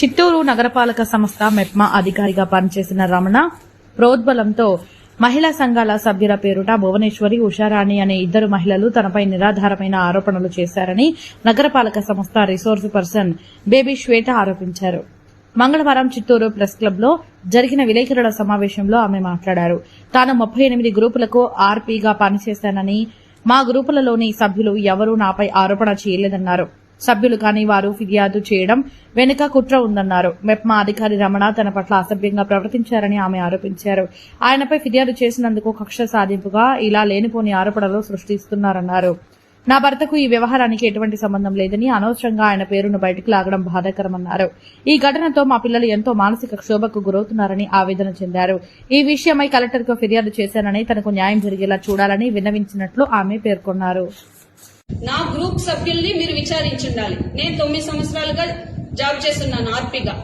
చిత్తూరు నగరపాలక సంస్థ మెప్మా అధికారిగా పనిచేసిన రమణ ప్రోద్బలంతో మహిళా సంఘాల సభ్యుల పేరుట భువనేశ్వరి ఉషారాణి అనే ఇద్దరు మహిళలు తనపై నిరాధారమైన ఆరోపణలు చేశారని నగరపాలక సంస్థ రిసోర్స్ పర్సన్ బేబీ శ్వేత ఆరోపించారు. మంగళవారం చిత్తూరు ప్రెస్ క్లబ్లో జరిగిన విలేకరుల సమావేశంలో ఆమె మాట్లాడారు. తాను ముప్పై ఎనిమిది గ్రూపులకు ఆర్పీగా పనిచేశానని మా గ్రూపులలోని సభ్యులు ఎవరూ నాపై ఆరోపణ చేయలేదన్నారు. సభ్యులు కాని వారు ఫిర్యాదు చేయడం వెనుక కుట్ర ఉందన్నారు. మెప్మా అధికారి రమణ తన పట్ల అసభ్యంగా ప్రవర్తించారని ఆమె ఆరోపించారు. ఆయనపై ఫిర్యాదు చేసినందుకు కక్ష సాధింపుగా ఇలా లేనిపోని ఆరోపణలు సృష్టిస్తున్నారన్నారు. నా భర్తకు ఈ వ్యవహారానికి ఎటువంటి సంబంధం లేదని అనవసరంగా ఆయన పేరును బయటకు లాగడం బాధాకరమన్నారు. ఈ ఘటనతో మా పిల్లలు ఎంతో మానసిక క్షోభకు గురవుతున్నారని ఆవేదన చెందారు. ఈ విషయమై కలెక్టర్కు ఫిర్యాదు చేశానని తనకు న్యాయం జరిగేలా చూడాలని విన్నవించినట్లు ఆమె పేర్కొన్నారు. నా గ్రూప్ సభ్యుల్ని మీరు విచారించుండాలి. నేను తొమ్మిది సంవత్సరాలుగా జాబ్ చేస్తున్నాను ఆర్పీగా.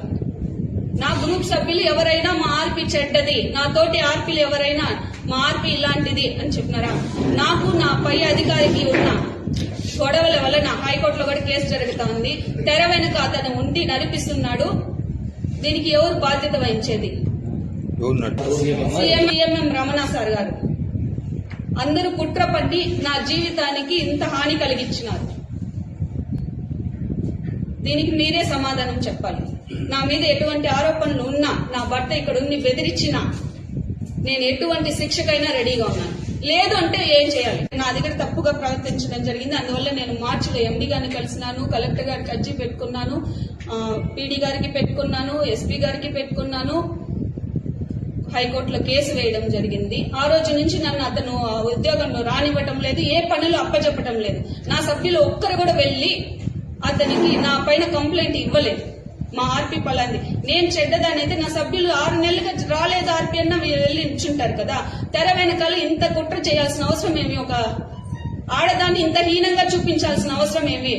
నా గ్రూప్ సభ్యులు ఎవరైనా మా ఆర్పీ చెడ్డది నా తోటి ఆర్పీలు ఎవరైనా మా ఆర్పీ ఇలాంటిది అని చెప్పినారా నాకు నా పై అధికారికి ఉన్న గొడవల వలన హైకోర్టులో కూడా కేసు జరుగుతా ఉంది. తెర వెనుక అతను ఉండి నడిపిస్తున్నాడు. దీనికి ఎవరు బాధ్యత వహించేది? సీఎం రమణ సార్ గారు. అందరూ కుట్ర పట్టి నా జీవితానికి ఇంత హాని కలిగించినారు. దీనికి మీరే సమాధానం చెప్పాలి. నా మీద ఎటువంటి ఆరోపణలు ఉన్నా నా భర్త ఇక్కడ ఉన్ని బెదిరించినా నేను ఎటువంటి శిక్షకైనా రెడీగా ఉన్నాను. లేదు అంటే ఏం చేయాలి? నా దగ్గర తప్పుగా ప్రవర్తించడం జరిగింది. అందువల్ల నేను మార్చిలో ఎండి గారిని కలిసినాను కలెక్టర్ గారికి అర్జీ పెట్టుకున్నాను పీడీ గారికి పెట్టుకున్నాను ఎస్పీ గారికి పెట్టుకున్నాను. హైకోర్టులో కేసు వేయడం జరిగింది. ఆ రోజు నుంచి నన్ను అతను ఆ ఉద్యోగంలో రానివ్వటం లేదు ఏ పనులు అప్పచెప్పటం లేదు. నా సభ్యులు ఒక్కరు కూడా వెళ్ళి అతనికి నా పైన కంప్లైంట్ ఇవ్వలేదు. మా ఆర్పి పలాంది. నేను చెడ్డదాని అయితే నా సభ్యులు ఆరు నెలలుగా రాలేదు ఆర్పీ అన్న మీరు వెళ్ళి ఇచ్చుంటారు కదా. తెర వెనకాల ఇంత కుట్ర చేయాల్సిన అవసరం ఏమి? ఒక ఆడదాన్ని ఇంత హీనంగా చూపించాల్సిన అవసరం ఏమి?